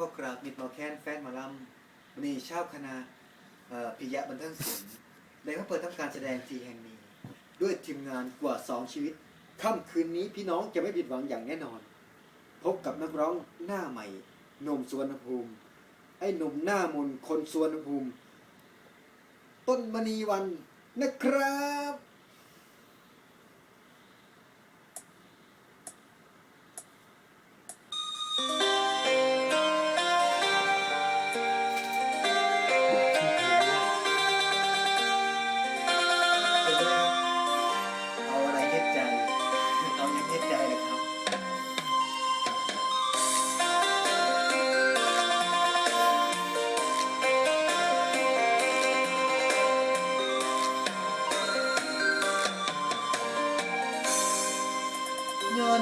ก็กราบมิดมาแค้นแฟนมาลำมณีเช่าคณะพิยะบันเทิงศิลป์ได้มาเปิดทำการแสดงทีแห่งนี้ ด้วยทีมงานกว่าสองชีวิตค่ำคืนนี้พี่น้องจะไม่ผิดหวังอย่างแน่นอน พบกับนักร้องหน้าใหม่หนุ่มสุวรรณภูมิ ไอ้หนุ่มหน้ามนคนสุวรรณภูมิ ต้นมณีวันนะครับ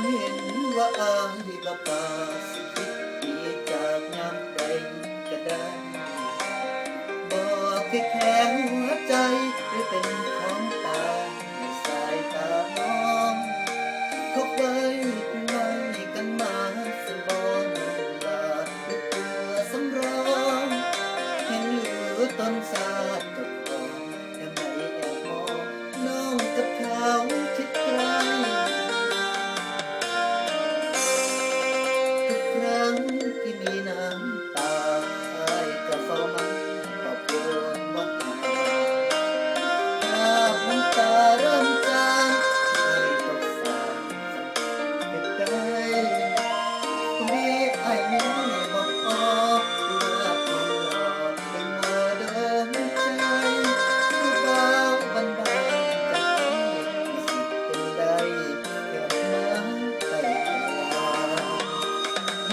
เห็นว่าอายละปา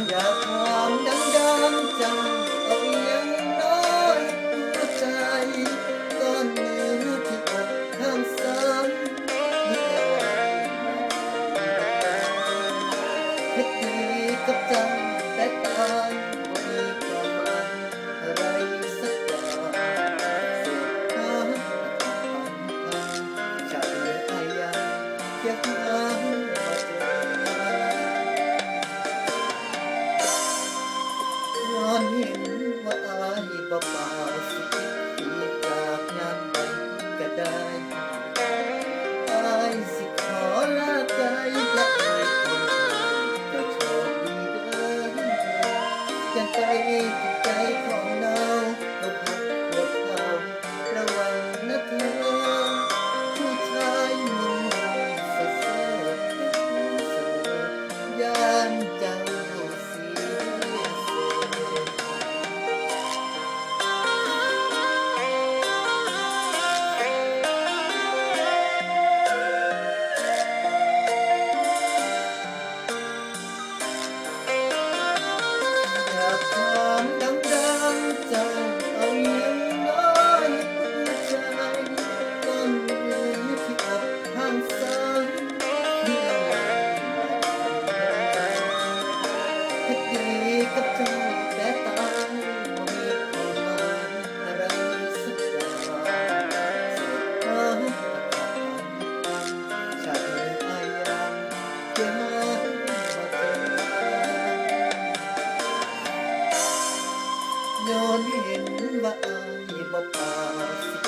อยากถามดังๆจัง Bye-bye. กับเจ้าแต่ตายบ่มีความหมายอะไรสักอย่างเสียน้ำตาชาติเธออายัเพียงบ่เจอย้อนเห็นว่าอายบ่ปาสิ